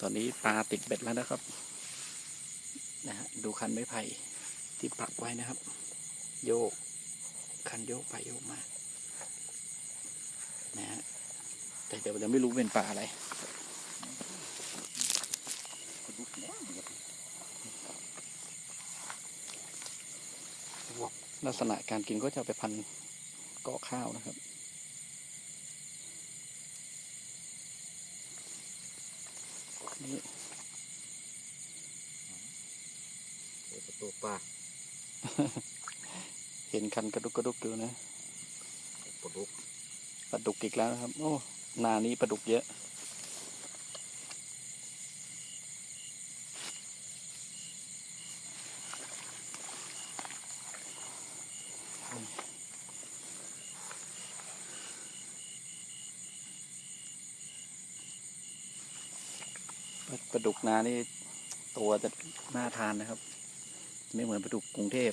ตอนนี้ปลาติดเบ็ดแล้วนะครับ นะฮะดูคันไม้ไผ่ที่ปักไว้นะครับ โยก คันโยกไปโยกมา นะฮะแต่เดี๋ยวเราไม่รู้เป็นปลาอะไรลักษณะการกินก็จะไปพันเกาะข้าวนะครับ นี่ประตูปลาเห็นคันกระดุกกระดุกอยู่นะปลาดุกปลาดุกอีกแล้วนะครับ โอ้นานี้ปลาดุกเยอะ ปลาดุกนานี่ตัวจะน่าทานนะครับ ไม่เหมือนปลาดุกกรุงเทพ